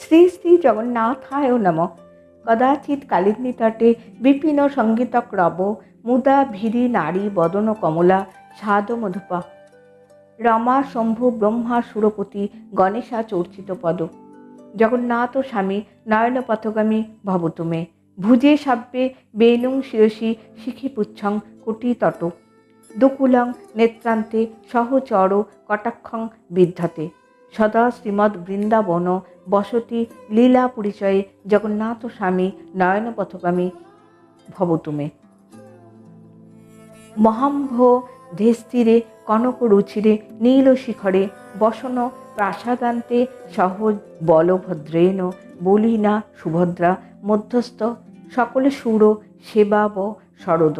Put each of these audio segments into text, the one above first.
শ্রী শ্রী জগন্নাথায় নম। কদাচিৎ কালিন্দী তটে বিপিন সঙ্গীতক রব, মুদা ভীরি নারী বদন কমলা সাদ মধুপা। রমা শম্ভু ব্রহ্মা সুরপতি গণেশা চর্চিত পদ। জগন্নাথ স্বামী নয়ন পথগামী ভবতুমে ভুজে সাব্যে বেনুং শিরসি শিখি পুচ্ছং কুটি তট। দুকুলং নেত্রান্তে সহচর কটাক্ষং বিদ্ধতে। সদা শ্রীমৎ বৃন্দাবন বসতি লীলা পরিচয়ে জগন্নাথ স্বামী নয়ন পথগামী ভবতুমে। মহাম্ভ ধেস্তিরে, কনক রুচিরে, নীল শিখরে, বসন প্রাসাদান্তে সহজ বলভদ্রেণ, বলিনা, সুভদ্রা, মধ্যস্থ সকলে সুর সেবাব শরদ।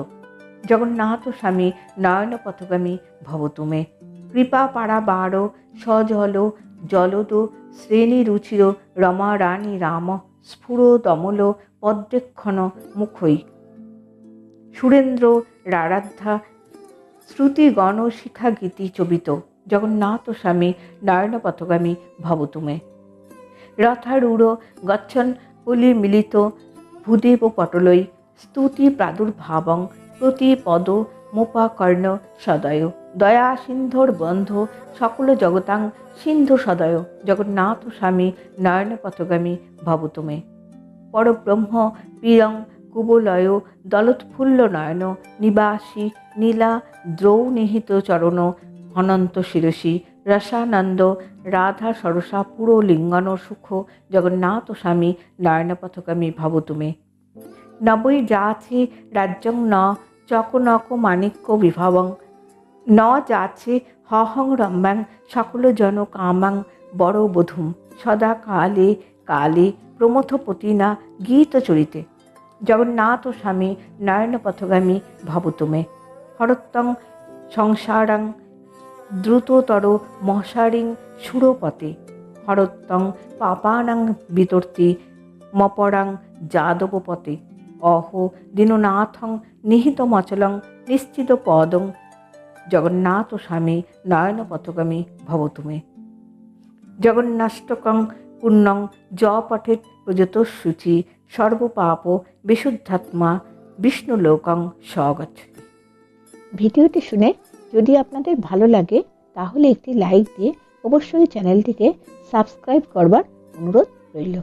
জগন্নাথ স্বামী নয়ন পথগামী ভবতুমে। কৃপা পাড়া বাড় সজল, জলদ, শ্রেণি রুচির, রমা রানী রাম, স্ফুর দমল, পদ্মেক্ষণ মুখই। সুরেন্দ্র রারাধ্যা শ্রুতি গণ শিখা গীতি চবিত। জগন্নাথ স্বামী নয়ন পথগামী ভবতুমে। রথারূঢ়, গচ্ছন পুলি মিলিত, ভূদেব পটলই, স্তুতি প্রাদুর্ভাবং প্রতি পদ মোপাকর্ণ সদয়। দয়া সিন্ধুর বন্ধ, সকল জগতাং সিন্ধু সদয়। জগন্নাথ স্বামী নয়ন পথগামী ভবতুমে পরব্রহ্ম, পীরং, কুবলয়, দলোৎফুল্ল নয়ন নিবাসী, নীলা, দ্রৌ নিহিত চরণ, অনন্ত শিরসী, রসানন্দ, রাধা সরসা পুরো লিঙ্গন সুখ, জগন্নাথ স্বামী নয়ন পথগামী ভবতুমে নবৈ যাছে রাজ্যং ন চকনক মাণিক্য বিভাবং। ন যাচ্ছে হহং রম্যাং, সকল জন কামাং, বড় বধূম। সদা কালে কালে প্রমথপতিনা গীত চরিতে জগন্নাথ স্বামী নয়ন পথগামী ভবতুমে। হরত্তং সংসারাং দ্রুততর মশারিং সুরপতে। হরত্তং পাপানাং বিতর্তি মপরাং যাদবপতে। অহ দীননাথং নিহিত মচলং নিশ্চিত পদং জগন্নাথ স্বামী নয়ন পথগামী ভবতুমে জগন্নাষ্টকং পুণ্যং জ পঠেত প্রযত শুচি সর্বপাপ বিশুদ্ধাত্মা বিষ্ণুলোকং স্বগচ্ছতি। ভিডিওটি শুনে যদি আপনাদের ভালো লাগে, তাহলে একটি লাইক দিয়ে অবশ্যই চ্যানেলটিকে সাবস্ক্রাইব করবার অনুরোধ রইল।